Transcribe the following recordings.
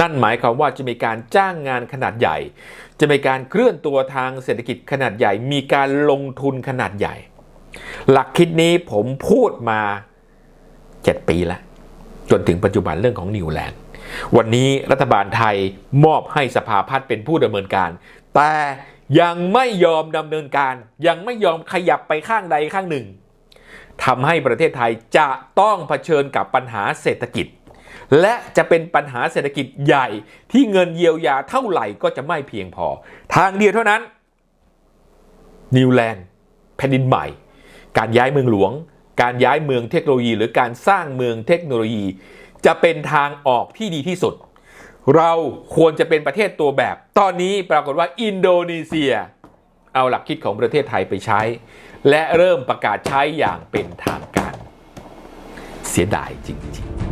นั่นหมายความว่าจะมีการจ้างงานขนาดใหญ่ จะมีการเคลื่อนตัวทางเศรษฐกิจขนาดใหญ่ มีการลงทุนขนาดใหญ่ หลักคิดนี้ผมพูดมา 7 ปีแล้ว จนถึงปัจจุบันเรื่องของนิวแลนด์วันนี้รัฐบาลไทยมอบให้สภาพัฒน์เป็นผู้ดำเนินการ แต่ยังไม่ยอมดำเนินการ ยังไม่ยอมขยับไปข้างใดข้างหนึ่งทำให้ประเทศไทยจะต้องเผชิญกับปัญหาเศรษฐกิจ และจะเป็นปัญหาเศรษฐกิจใหญ่ที่เงินเยียวยาเท่าไหร่ก็จะไม่เพียงพอ ทางเดียวเท่านั้น นิวแลนด์แผ่นดินใหม่ การย้ายเมืองหลวง การย้ายเมืองเทคโนโลยี หรือการสร้างเมืองเทคโนโลยี จะเป็นทางออกที่ดีที่สุด เราควรจะเป็นประเทศตัวแบบ ตอนนี้ปรากฏว่าอินโดนีเซีย เอาหลักคิดของประเทศไทยไปใช้ และเริ่มประกาศใช้อย่างเป็นทางการ เสียดายจริงๆ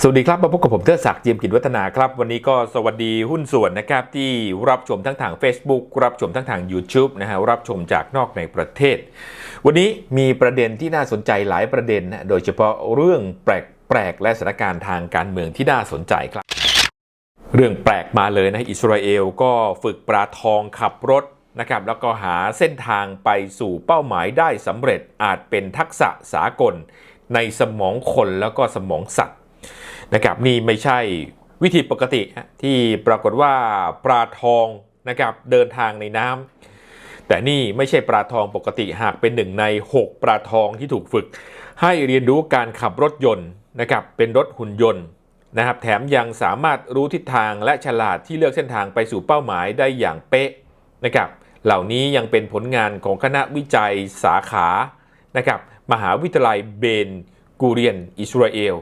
สวัสดีครับ มาพบกับผมเทิดศักดิ์เจียมกิจวัฒนาครับ วันนี้ก็สวัสดีหุ้นส่วนนะครับ ที่รับชมทั้งทาง Facebook รับชมทั้งทาง YouTube นะฮะรับชมจากนอกในประเทศ วันนี้มีประเด็นที่น่าสนใจหลายประเด็นนะโดยเฉพาะเรื่องแปลกๆและสถานการณ์ทางการเมืองที่น่าสนใจครับ เรื่องแปลกมาเลยนะอิสราเอลก็ฝึกปลาทองขับรถนะครับแล้วก็หาเส้นทางไปสู่เป้าหมายได้สำเร็จอาจเป็นทักษะสากล ในสมองคนแล้วก็สมองสัตว์ นะครับนี่ไม่ใช่วิธีปกติที่ปรากฏว่าปลาทองนะครับเดินทางในน้ำแต่นี่ไม่ใช่ปลาทองปกติหากเป็นหนึ่งใน 6 ปลาทองที่ถูกฝึก ให้เรียนรู้การขับรถยนต์นะครับเป็นรถหุ่นยนต์นะครับแถมยังสามารถรู้ทิศทางและฉลาดที่เลือกเส้นทางไปสู่เป้าหมายได้อย่างเป๊ะนะครับเหล่านี้ยังเป็นผลงานของคณะวิจัยสาขานะครับมหาวิทยาลัยเบนกูเรียน อิสราเอล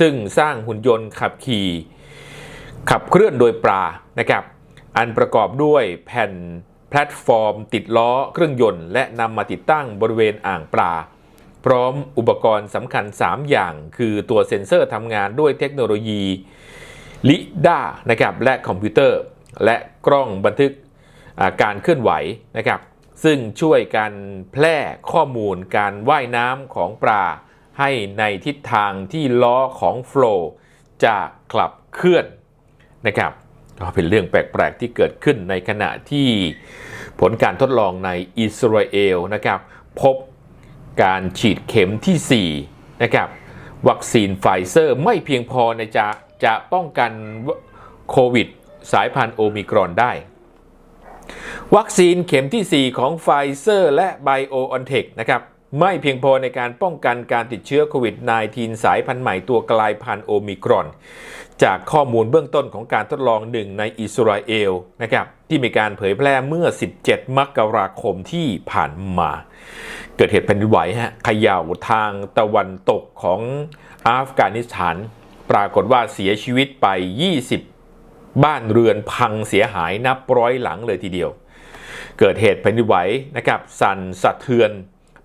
ซึ่งสร้างหุ่นยนต์ขับขี่ขับเคลื่อนโดยปลานะครับ อันประกอบด้วยแผ่นแพลตฟอร์ม ติดล้อเครื่องยนต์ และนำมาติดตั้งบริเวณอ่างปลา พร้อมอุปกรณ์สำคัญ 3 อย่าง คือตัวเซ็นเซอร์ทำงานด้วยเทคโนโลยีลิด้านะครับและคอมพิวเตอร์ และกล้องบันทึกการเคลื่อนไหวนะครับ ซึ่งช่วยการแพร่ข้อมูลการว่ายน้ำของปลา ให้ในทิศทางที่ล้อของโฟล์จะกลับเคลื่อนนะครับก็เป็นเรื่องแปลก ๆ ที่เกิดขึ้นในขณะที่ผลการทดลองในอิสราเอลนะครับ พบการฉีดเข็มทีสี่4 นะครับ วัคซีนไฟเซอร์ไม่เพียงพอในจะจะป้องกันโควิดสายพันธุ์โอมิครอนได้ วัคซีนเข็มที่ 4 ของไฟเซอร์และ b i o n t e c h นะครับ ไม่เพียงพอในการป้องกันการติดเชื้อโควิด -19 สายพันธุ์ใหม่ตัวกลายพันธุ์โอมิครอน จากข้อมูลเบื้องต้นของการทดลองหนึ่งในอิสราเอลนะครับที่มีการเผยแพร่เมื่อ 17 มกราคมที่ผ่านมา เกิดเหตุแผ่นดินไหวฮะขย่าทางตะวันตกของอัฟกานิสถาน ปรากฏว่าเสียชีวิตไป 20 บ้านเรือนพังเสียหายนับร้อยหลังเลยทีเดียว เกิดเหตุแผ่นดินไหวนะครับสั่นสะเทือน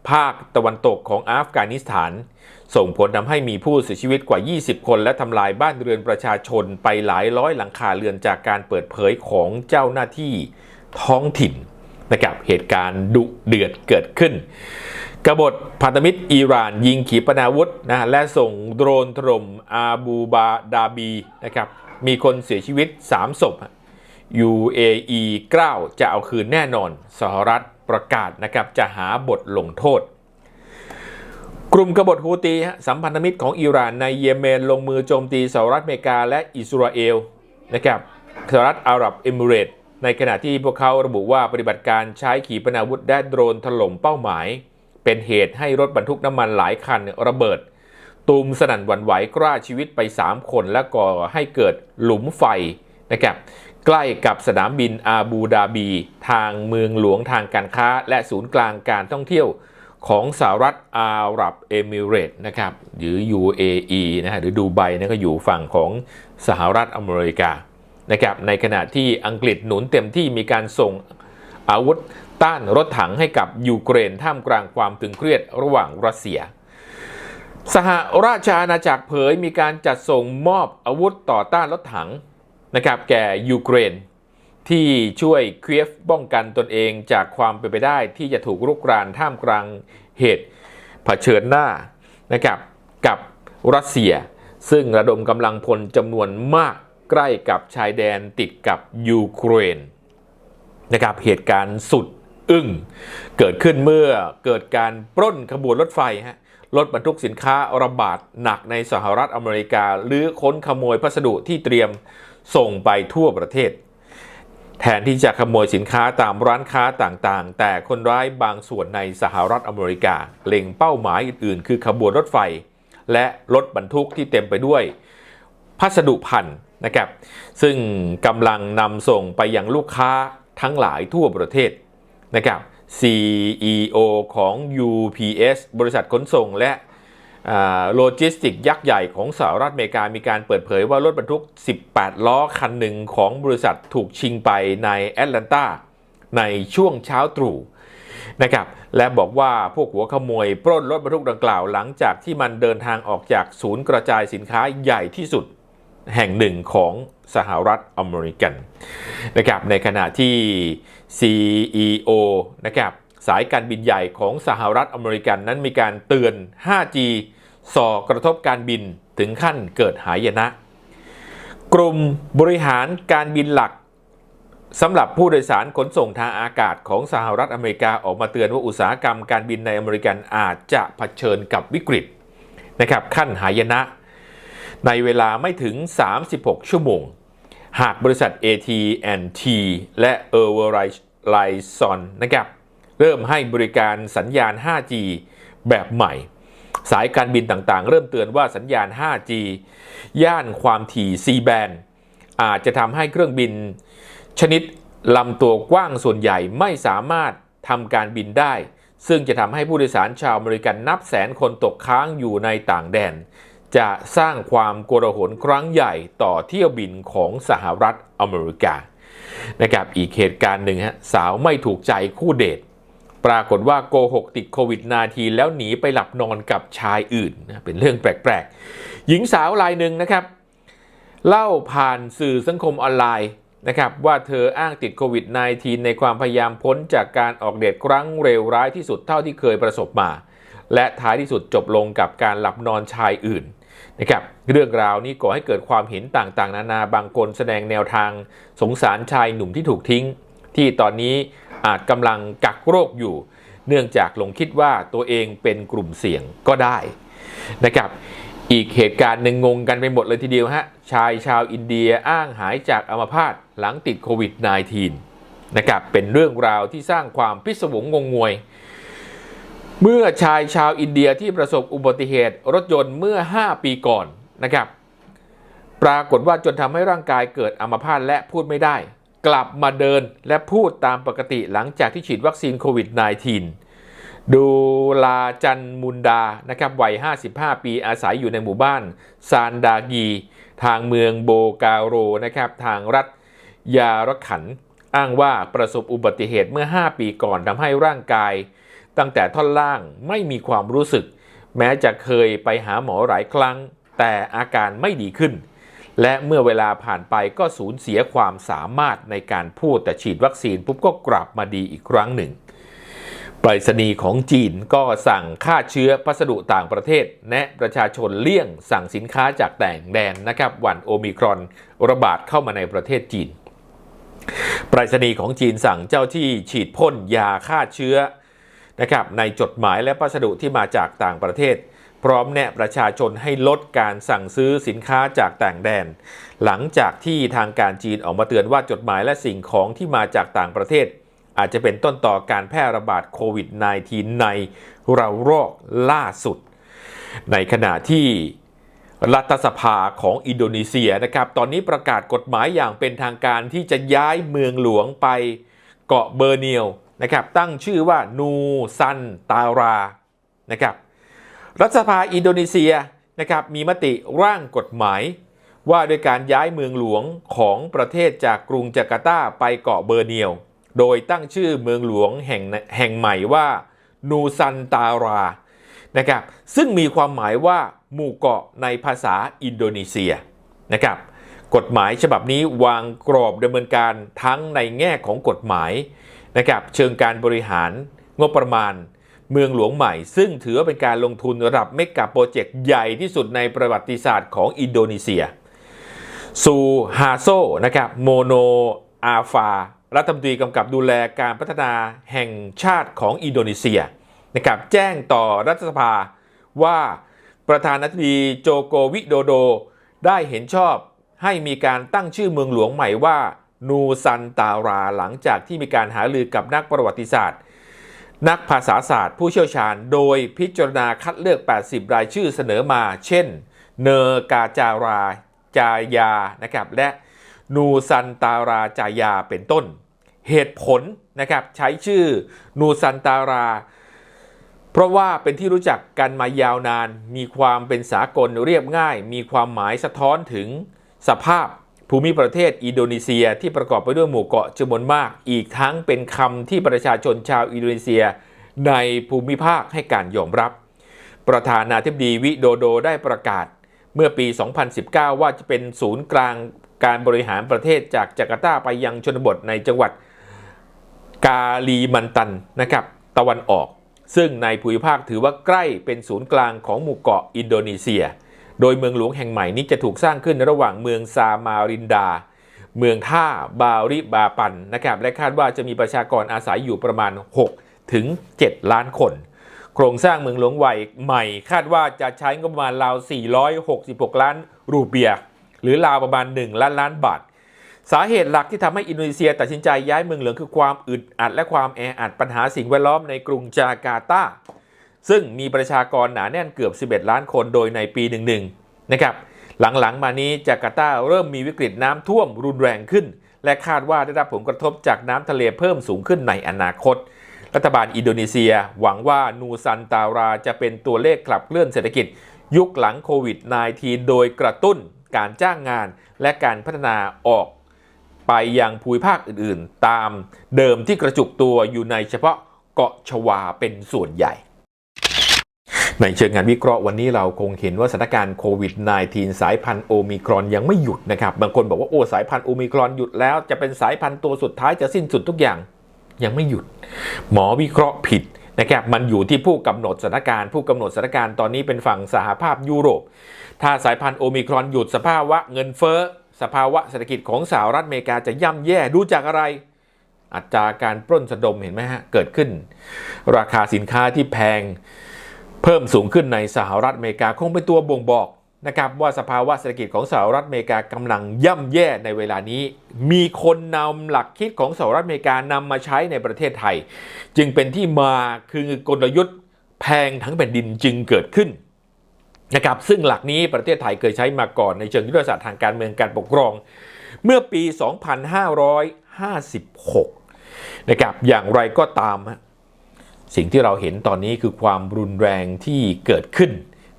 ภาคตะวันตกของอัฟกานิสถาน ส่งผลทำให้มีผู้เสียชีวิตกว่า 20 คน และทำลายบ้านเรือนประชาชนไปหลายร้อยหลังคาเรือนจากการเปิดเผยของเจ้าหน้าที่ท้องถิ่นนะครับเหตุการณ์ดุเดือดเกิดขึ้น กบฏพันธมิตรอิหร่านยิงขีปนาวุธนะและส่งโดรนถล่มอาบูบาดาบีนะครับมีคนเสียชีวิต 3 ศพ UAE กล้าวจะเอาคืนแน่นอนสหรัฐ ประกาศนะครับจะหาบทลงโทษ กลุ่มกบฏฮูตีฮะสัมพันธมิตรของอิหร่านในเยเมนลงมือโจมตีสหรัฐอเมริกาและอิสราเอลนะครับสหรัฐอาหรับเอมิเรตในขณะที่พวกเขาระบุว่าปฏิบัติการใช้ขีปนาวุธและโดรนถล่มเป้าหมาย เป็นเหตุให้รถบรรทุกน้ำมันหลายคันระเบิด ตูมสนั่นหวั่นไหวกล้าชีวิตไป 3 คนและก่อให้เกิดหลุมไฟนะครับ ใกล้กับสนามบินอาบูดาบี ทางเมืองหลวงทางการค้า และศูนย์กลางการท่องเที่ยวของสหรัฐอาหรับเอมิเรตส์นะครับหรือ UAE นะฮะหรือดูไบนะก็อยู่ฝั่งของสหรัฐอเมริกานะครับในขณะที่อังกฤษหนุนเต็มที่มีการส่งอาวุธต้านรถถังให้กับยูเครนท่ามกลางความตึงเครียดระหว่างรัสเซีย สหราชอาณาจักรเผยมีการจัดส่งมอบอาวุธต่อต้านรถถัง นะครับแก่ยูเครน ที่ช่วยเคียฟป้องกันตนเองจากความเป็นไปได้ที่จะถูกรุกรานท่ามกลางเหตุเผชิญหน้านะครับกับรัสเซีย ซึ่งระดมกำลังพลจำนวนมากใกล้กับชายแดนติดกับยูเครนนะครับเหตุการณ์สุดอึ้งเกิดขึ้นเมื่อเกิดการปล้นขบวนรถไฟฮะรถบรรทุกสินค้าระบาดหนักในสหรัฐอเมริกาหรือค้นขโมยพัสดุที่เตรียม ส่งไปทั่วประเทศ แทนที่จะขโมยสินค้าตามร้านค้าต่างๆ แต่คนร้ายบางส่วนในสหรัฐอเมริกา เล็งเป้าหมายอื่นๆ คือขบวนรถไฟ และรถบรรทุกที่เต็มไปด้วยพัสดุพันธุ์นะครับ ซึ่งกำลังนำส่งไปยังลูกค้าทั้งหลายทั่วประเทศนะครับ CEO ของ UPS บริษัทขนส่งและ โลจิสติกยักษ์ใหญ่ของสหรัฐอเมริกา มีการเปิดเผยว่ารถบรรทุก 18 ล้อคันหนึ่งของบริษัทถูกชิงไปในแอตแลนตาในช่วงเช้าตรู่นะครับ และบอกว่าพวกหัวขโมยปล้นรถบรรทุกดังกล่าวหลังจากที่มันเดินทางออกจากศูนย์กระจายสินค้าใหญ่ที่สุดแห่งหนึ่งของสหรัฐอเมริกันนะครับ ในขณะที่ CEO นะครับ สายการบินใหญ่ของสหรัฐอเมริกันนั้นมีการเตือน 5G ส่อกระทบการบินถึงขั้นเกิดหายนะ กลุ่มบริหารการบินหลักสำหรับผู้โดยสารขนส่งทางอากาศของสหรัฐอเมริกาออกมาเตือนว่าอุตสาหกรรมการบินในอเมริกันอาจจะะเผชิญกับวิกฤตนะครับขั้นหายนะ ในเวลาไม่ถึง 36 ชั่วโมง หากบริษัท AT&T และ e r w e r i z o n นะครับ เริ่มให้บริการสัญญาณ 5G แบบใหม่ สายการบินต่างๆ เริ่มเตือนว่าสัญญาณ 5G ย่านความถี่ C band อาจจะทำให้เครื่องบิน ชนิดลำตัวกว้างส่วนใหญ่ไม่สามารถทำการบินได้ ซึ่งจะทำให้ผู้โดยสารชาวอเมริกันนับแสนคนตกค้างอยู่ในต่างแดน จะสร้างความโกลาหลครั้งใหญ่ต่อเที่ยวบินของสหรัฐอเมริกานะครับอีกเหตุการณ์หนึ่งฮะสาวไม่ถูกใจคู่เดท ปรากฏว่าโกหกติดโควิดนาทีแล้วหนีไปหลับนอนกับชายอื่นนะเป็นเรื่องแปลกๆ หญิงสาวรายหนึ่งนะครับ เล่าผ่านสื่อสังคมออนไลน์นะครับว่าเธออ้างติดโควิด -19 ในความพยายามพ้นจากการออกเดทครั้งเร็วร้ายที่สุดเท่าที่เคยประสบมา และท้ายที่สุดจบลงกับการหลับนอนชายอื่นนะครับเรื่องราวนี้ก่อให้เกิดความเห็นต่างๆ นานาบางคนแสดงแนวทางสงสารชายหนุ่มที่ถูกทิ้ง ที่ตอนนี้อาจกำลังกักโรคอยู่ เนื่องจากหลงคิดว่าตัวเองเป็นกลุ่มเสี่ยงก็ได้นะครับอีกเหตุการณ์หนึ่งงงกันไปหมดเลยทีเดียวฮะ ชายชาวอินเดียอ้างหายจากอัมพาตหลังติดโควิด -19 นะครับเป็นเรื่องราวที่สร้างความพิศวงงงงวย เมื่อชายชาวอินเดียที่ประสบอุบัติเหตุรถยนต์เมื่อ 5 ปีก่อนนะครับ ปรากฏว่าจนทำให้ร่างกายเกิดอัมพาตและพูดไม่ได้ กลับมาเดินและพูดตามปกติหลังจากที่ฉีดวัคซีนโควิด -19 ดูลาจันมุนดานะครับวัย 55 ปีอาศัยอยู่ในหมู่บ้านซานดากี ทางเมืองโบกาโรนะครับทางรัฐยารขัน อ้างว่าประสบอุบัติเหตุเมื่อ 5 ปีก่อนทำให้ร่างกาย ตั้งแต่ท่อนล่างไม่มีความรู้สึก แม้จะเคยไปหาหมอหลายครั้ง แต่อาการไม่ดีขึ้น และเมื่อเวลาผ่านไปก็สูญเสียความสามารถในการพูดแต่ฉีดวัคซีนปุ๊บก็กลับมาดีอีกครั้งหนึ่งปรษณีย์ของจีนก็สั่งฆ่าเชื้อพัสดุต่างประเทศแนะประชาชนเลี่ยงสั่งสินค้าจากแต่งแดนนะครับวันโอมิครอนระบาดเข้ามาในประเทศจีนปรษณีย์ของจีนสั่งเจ้าที่ฉีดพ่นยาฆ่าเชื้อนะครับในจดหมายและพัสดุที่มาจากต่างประเทศ พร้อมแนะประชาชนให้ลดการสั่งซื้อสินค้าจากต่างแดน หลังจากที่ทางการจีนออกมาเตือนว่าจดหมายและสิ่งของที่มาจากต่างประเทศ อาจจะเป็นต้นต่อการแพร่ระบาดโควิด -19 ในเรารอกล่าสุด ในขณะที่รัฐสภาของอินโดนีเซียนะครับ ตอนนี้ประกาศกฎหมายอย่างเป็นทางการที่จะย้ายเมืองหลวงไปเกาะเบอร์เนียวนะครับ ตั้งชื่อว่านูซันตารานะครับ รัฐสภาอินโดนีเซียนะครับมีมติร่างกฎหมาย ว่าโดยการย้ายเมืองหลวงของประเทศจากกรุงจาการ์ตาไปเกาะเบอร์เนียว โดยตั้งชื่อเมืองหลวงแห่งแห่งใหม่ว่านูซันตารานะครับซึ่งมีความหมายว่าหมู่เกาะในภาษาอินโดนีเซียนะครับกฎหมายฉบับนี้วางกรอบดำเนินการทั้งในแง่ของกฎหมายนะครับเชิงการบริหารงบประมาณ เมืองหลวงใหม่ ซึ่งถือว่าเป็นการลงทุนระดับเมกะโปรเจกต์ใหญ่ที่สุดในประวัติศาสตร์ของอินโดนีเซีย ซูฮาโซนะครับโมโนอาฟารัฐมนตรีกำกับดูแลการพัฒนาแห่งชาติของอินโดนีเซียนะครับแจ้งต่อรัฐสภาว่าประธานาธิบดีโจโกวิโดโด ได้เห็นชอบให้มีการตั้งชื่อเมืองหลวงใหม่ว่านูซันตาราหลังจากที่มีการหารือกับนักประวัติศาสตร์ นักภาษาศาสตร์ผู้เชี่ยวชาญ โดยพิจารณาคัดเลือก 80 รายชื่อเสนอมา เช่น เนกาจาราจายานะครับและนูซันตาราจายาเป็นต้น เหตุผลนะครับใช้ชื่อนูซันตารา เพราะว่าเป็นที่รู้จักกันมายาวนาน มีความเป็นสากลเรียบง่าย มีความหมายสะท้อนถึงสภาพ ภูมิประเทศอินโดนีเซียที่ประกอบไปด้วยหมู่เกาะจำนวนมาก อีกทั้งเป็นคำที่ประชาชนชาวอินโดนีเซีย ในภูมิภาคให้การยอมรับ ประธานาธิบดีวิโดโดได้ประกาศ เมื่อปี 2019 ว่าจะเป็นศูนย์กลางการบริหารประเทศจากจาการ์ตาไปยังชนบทในจังหวัดกาลีมันตันนะครับตะวันออก ซึ่งในภูมิภาคถือว่าใกล้เป็นศูนย์กลางของหมู่เกาะอินโดนีเซีย โดยเมืองหลวงแห่งใหม่นี้จะถูกสร้างขึ้นระหว่างเมืองซามารินดา เมืองท่าบาริบาปันนะครับและคาดว่าจะมีประชากรอาศัยอยู่ประมาณ 6 ถึง 7 ล้านคน โครงสร้างเมืองหลวงใหม่ใหม่คาดว่าจะใช้งบประมาณราว 466 ล้านรูเปีย หรือราวประมาณ 1 ล้านล้านบาทสาเหตุหลักที่ทำให้อินโดนีเซียตัดสินใจย้ายเมืองหลวงคือความอึดอัดและความแออัดปัญหาสิ่งแวดล้อมในกรุงจาการ์ตา ซึ่งมีประชากรหนาแน่นเกือบ 11 ล้านคนโดยในปี11นะครับหลังๆ มานี้จาการ์ตาเริ่มมีวิกฤตน้ำท่วมรุนแรงขึ้น และคาดว่าได้รับผลกระทบจากน้ำทะเลเพิ่มสูงขึ้นในอนาคต รัฐบาลอินโดนีเซีย หวังว่านูซันตาราจะเป็นตัวเลขขับเคลื่อนเศรษฐกิจ ยุคหลังโควิด -19 โดยกระตุ้นการจ้างงานและการพัฒนาออก ไปยังภูมิภาคอื่นๆ ตามเดิมที่กระจุกตัวอยู่ในเฉพาะเกาะชวาเป็นส่วนใหญ่ ในเชิงงานวิเคราะห์วันนี้เราคงเห็นว่าสถานการณ์โควิด -19 สายพันธุ์โอมิครอนยังไม่หยุดนะครับ บางคนบอกว่าโอ้สายพันธุ์โอมิครอนหยุดแล้วจะเป็นสายพันธุ์ตัวสุดท้ายจะสิ้นสุดทุกอย่างยังไม่หยุด หมอวิเคราะห์ผิดนะครับมันอยู่ที่ผู้กำหนดสถานการณ์ผู้กำหนดสถานการณ์ตอนนี้เป็นฝั่งสหภาพยุโรป ถ้าสายพันธุ์โอมิครอนหยุดสภาวะเงินเฟ้อสภาวะเศรษฐกิจของสหรัฐอเมริกาจะย่ำแย่ดูจากอะไรอัตราการปล้นสะดมเห็นไหมฮะเกิดขึ้น ราคาสินค้าที่แพง เพิ่มสูงขึ้นในสหรัฐอเมริกาคงเป็นตัวบ่งบอกนะครับว่าสภาวะเศรษฐกิจของสหรัฐอเมริกากำลังย่ำแย่ในเวลานี้ มีคนนำหลักคิดของสหรัฐอเมริกานำมาใช้ในประเทศไทย จึงเป็นที่มาคือกลยุทธ์แพงทั้งแผ่นดินจึงเกิดขึ้นนะครับซึ่งหลักนี้ประเทศไทยเคยใช้มาก่อนในเชิงยุทธศาสตร์ทางการเมืองการปกครอง เมื่อปี 2556 นะครับอย่างไรก็ตาม สิ่งที่เราเห็นตอนนี้คือความรุนแรงที่เกิดขึ้น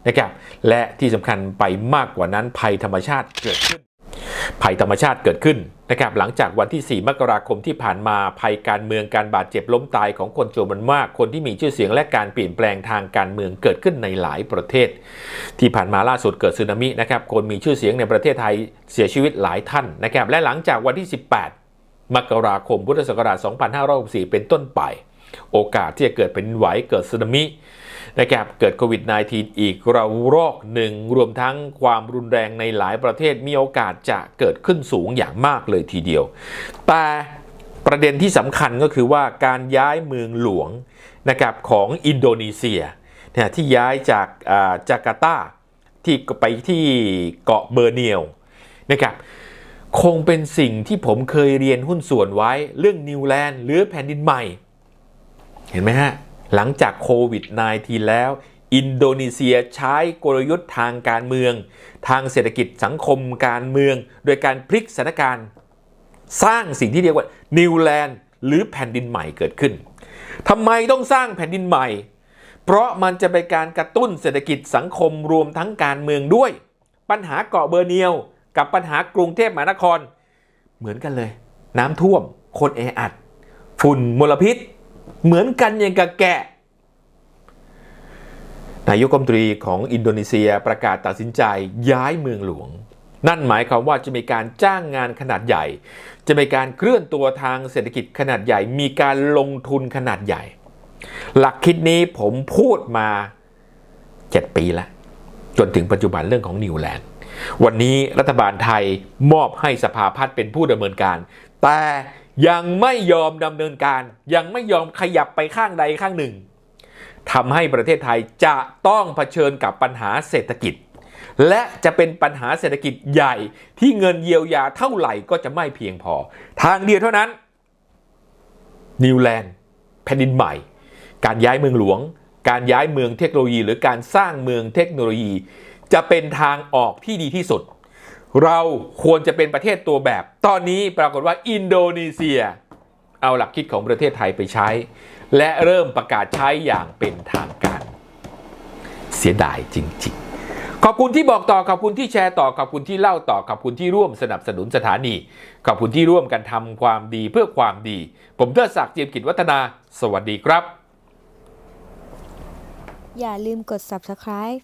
นะครับและที่สำคัญไปมากกว่านั้นภัยธรรมชาติเกิดขึ้น ภัยธรรมชาติเกิดขึ้นนะครับหลังจากวันที่ 4 มกราคมที่ผ่านมาภัยการเมืองการบาดเจ็บล้มตายของคนจำนวนมาก คนที่มีชื่อเสียงและการเปลี่ยนแปลงทางการเมืองเกิดขึ้นในหลายประเทศ ที่ผ่านมาล่าสุดเกิดสึนามินะครับคนมีชื่อเสียงในประเทศไทยเสียชีวิตหลายท่านนะครับและหลังจากวันที่ 18 มกราคมพุทธศักราช 2564 เป็นต้นไป โอกาสที่จะเกิดเป็นไหวเกิดสึนามินะครับเกิดโควิด -19 อีกระลอกหนึ่งรวมทั้งความรุนแรงในหลายประเทศมีโอกาสจะเกิดขึ้นสูงอย่างมากเลยทีเดียว แต่ประเด็นที่สำคัญก็คือว่าการย้ายเมืองหลวงนะครับของอินโดนีเซียนะที่ย้ายจากาจาการ์ตาที่ไปที่เกาะเบอร์เนียวนะครับคงเป็นสิ่งที่ผมเคยเรียนหุ้นส่วนไว้เรื่องนิวแลนด์หรือแผ่นดินใหม่ เห็นไหมฮะ หลังจากโควิด -19 แล้ว อินโดนีเซียใช้กลยุทธ์ทางการเมือง ทางเศรษฐกิจสังคมการเมือง โดยการพลิกสถานการณ์ สร้างสิ่งที่เรียกว่านิวแลนด์หรือแผ่นดินใหม่เกิดขึ้นทำไมต้องสร้างแผ่นดินใหม่ เพราะมันจะเป็นการกระตุ้นเศรษฐกิจสังคมรวมทั้งการเมืองด้วย ปัญหาเกาะเบอร์เนียว กับปัญหากรุงเทพมหานคร เหมือนกันเลย น้ำท่วม คนแออัด ฝุ่นมลพิษ เหมือนกันอย่างกับแกะ นายกรัฐมนตรีของอินโดนีเซียประกาศตัดสินใจย้ายเมืองหลวง นั่นหมายความว่าจะมีการจ้างงานขนาดใหญ่ จะมีการเคลื่อนตัวทางเศรษฐกิจขนาดใหญ่ มีการลงทุนขนาดใหญ่ หลักคิดนี้ผมพูดมา 7 ปีแล้ว จนถึงปัจจุบันเรื่องของนิวแลนด์วันนี้รัฐบาลไทยมอบให้สภาพัฒน์เป็นผู้ดำเนินการ แต่ ยังไม่ยอมดำเนินการ ยังไม่ยอมขยับไปข้างใดข้างหนึ่งทำให้ประเทศไทยจะต้องเผชิญกับปัญหาเศรษฐกิจ และจะเป็นปัญหาเศรษฐกิจใหญ่ที่เงินเยียวยาเท่าไหร่ก็จะไม่เพียงพอ ทางเดียวเท่านั้น นิวแลนด์แผ่นดินใหม่ การย้ายเมืองหลวง การย้ายเมืองเทคโนโลยี หรือการสร้างเมืองเทคโนโลยี จะเป็นทางออกที่ดีที่สุด เราควรจะเป็นประเทศตัวแบบ ตอนนี้ปรากฏว่าอินโดนีเซีย เอาหลักคิดของประเทศไทยไปใช้ และเริ่มประกาศใช้อย่างเป็นทางการ เสียดายจริง ๆ ขอบคุณที่บอกต่อ ขอบคุณที่แชร์ต่อ ขอบคุณที่เล่าต่อ ขอบคุณที่ร่วมสนับสนุนสถานี ขอบคุณที่ร่วมกันทำความดีเพื่อความดี ผมเทิดศักดิ์เจียมกิจวัฒนา สวัสดีครับ อย่าลืมกด subscribe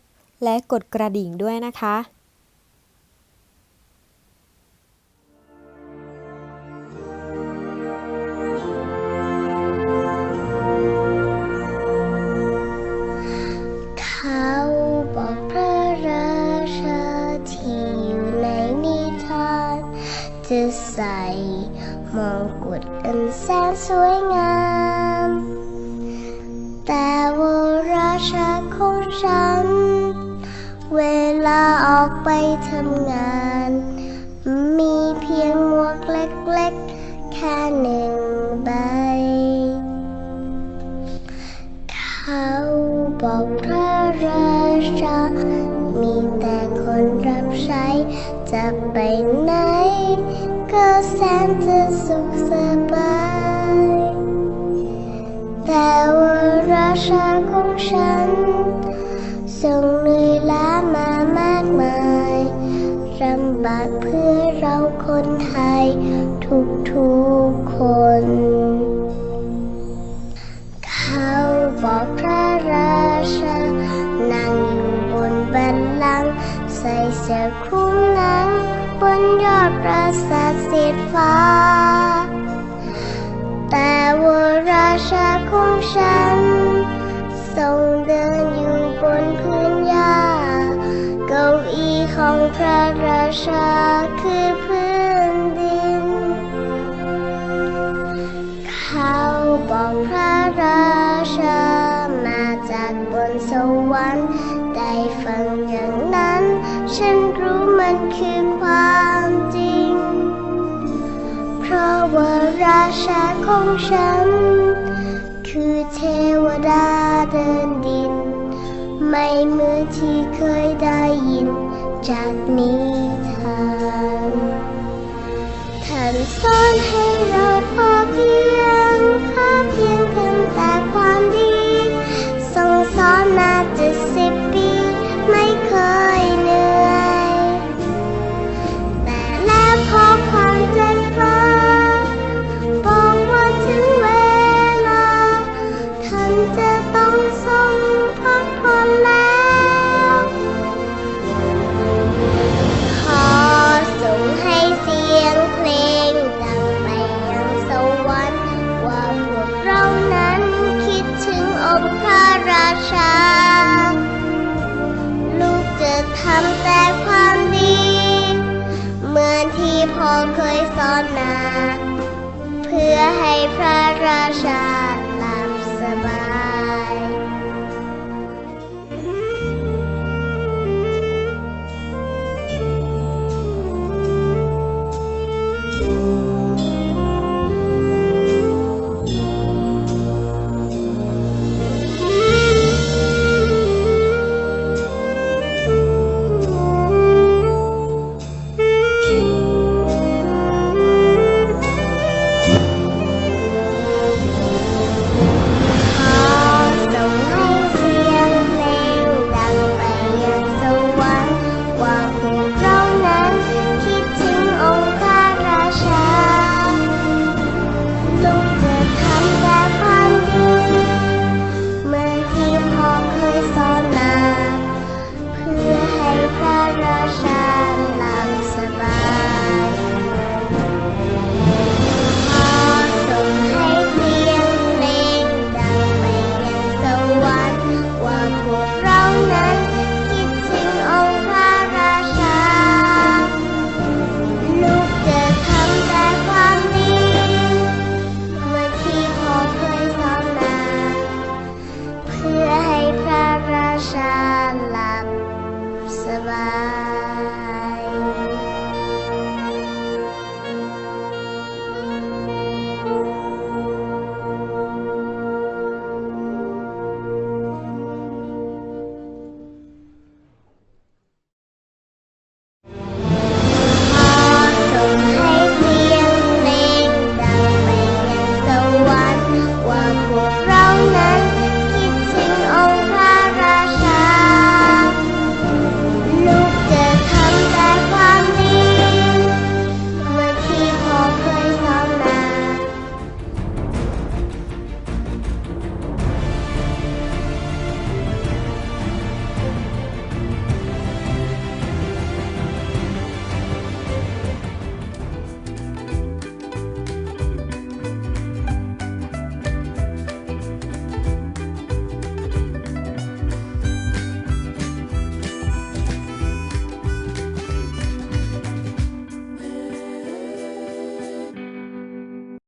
และกดกระดิ่งด้วยนะคะ บอกพระราชา มีแต่คนรับใช้ จะไปไหน ก็แสนจะสุขสบาย แต่ว่าราชาของฉัน ดปราสาทสีฟ้า แต่ว่าราชาของฉัน ทรงเดินอยู่บนพื้นหญ้า เก้าอี้ของพระราชาคือพื้นดิน เขาบอกพระราชามาจากบนสวรรค์ ได้ฟังอย่างนั้น ฉันรู้มันคือ ราชาของฉัน คือเทวดาเดินดิน ไม่เหมือนที่เคยได้ยินจากนิทานท่านสอนให้เราพอเพียง ชา ลูกจะทำแต่ความดี เหมือนที่พ่อเคยสอนมา เพื่อให้พระราชา